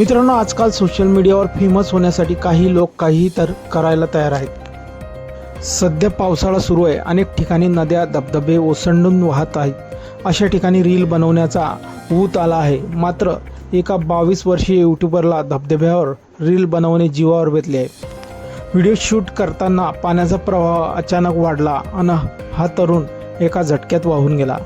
मित्रांनो आजकाल सोशल मीडियावर फेमस होण्यासाठी काही लोक काहीही तर करायला तयार आहेत. सध्या पावसाळा सुरू आहे. अनेक ठिकाणी नद्या धबधबे ओसंडून वाहत आहेत. अशा ठिकाणी रील बनवण्याचा ऊत आला आहे. मात्र एका बावीस वर्षीय यूट्यूबरला धबधब्यावर रील बनवणे जीवावर बेतले आहे. व्हिडिओ शूट करताना पाण्याचा प्रवाह अचानक वाढला आणि हा तरुण एका झटक्यात वाहून गेला.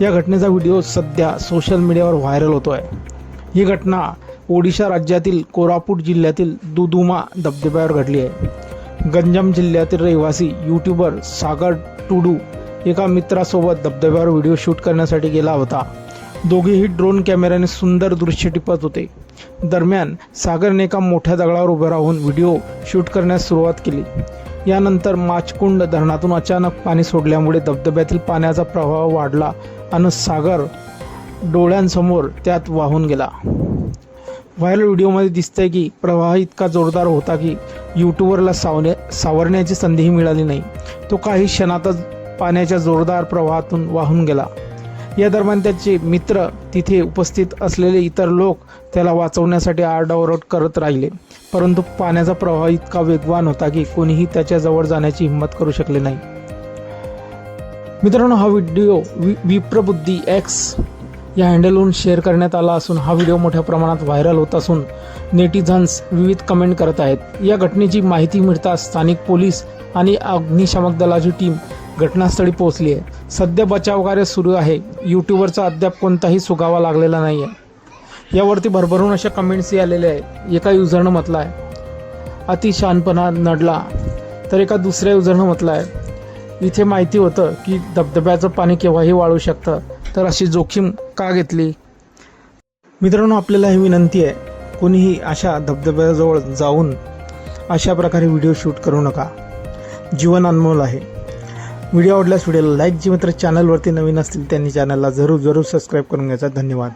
या घटनेचा व्हिडिओ सध्या सोशल मीडियावर व्हायरल होतो आहे ही घटना ओडिशा राज्यातील कोरापूट जिल्ह्यातील दुदुमा धबधब्यावर घडली आहे. गंजाम जिल्ह्यातील रहिवासी यूट्यूबर सागर टुडू एका मित्रासोबत धबधब्यावर व्हिडिओ शूट करण्यासाठी गेला होता. दोघेही ड्रोन कॅमेऱ्याने सुंदर दृश्य टिपत होते. दरम्यान सागरने एका मोठ्या दगडावर उभे राहून व्हिडिओ शूट करण्यास सुरुवात केली. यानंतर माचकुंड धरणातून अचानक पाणी सोडल्यामुळे धबधब्यातील पाण्याचा प्रवाह वाढला आणि सागर डोळ्यांसमोर त्यात वाहून गेला. व्हायरल व्हिडिओमध्ये दिसतंय की प्रवाह इतका जोरदार होता की यूट्यूबरला सावने सावरण्याची संधीही मिळाली नाही. तो काही क्षणातच पाण्याच्या जोरदार प्रवाहातून वाहून गेला. या दरम्यान त्याचे मित्र तिथे उपस्थित असलेले इतर लोक त्याला वाचवण्यासाठी आरडाओरड करत राहिले. परंतु पाण्याचा प्रवाह इतका वेगवान होता की कोणीही त्याच्याजवळ जाण्याची हिंमत करू शकले नाही. मित्रांनो हा व्हिडिओ वि विप्रबुद्धी एक्स या हँडलवरून शेअर करण्यात आला असून हा व्हिडिओ मोठ्या प्रमाणात व्हायरल होत असून नेटिझन्स विविध कमेंट करत आहेत. या घटनेची माहिती मिळताच स्थानिक पोलीस आणि अग्निशामक दलाची टीम घटनास्थळी पोहोचली आहे. सध्या बचाव कार्य सुरू आहे. यूट्यूबरचा अद्याप कोणताही सुगावा लागलेला नाही आहे यावरती भरभरून अशा कमेंट्सही आलेल्या आहेत. एका युजरनं म्हटलं आहे. अति शहाणपणा नडला. तर एका दुसऱ्या युजरनं म्हटलं आहे. इथे माहिती होतं की धबधब्याचं पाणी केव्हाही वाळू शकतं. तर अशी जोखीम का घेतली? मित्रांनो आपल्याला ही विनंती आहे कोणीही अशा धबधब्याजवळ जाऊन अशा प्रकारे व्हिडिओ शूट करू नका. जीवन अनमोल आहे. व्हिडिओ आवडल्यास व्हिडिओला लाईक जी मित्र चॅनलवरती नवीन असतील त्यांनी चॅनलला जरूर जरूर सबस्क्राईब करून घ्यायचा. धन्यवाद.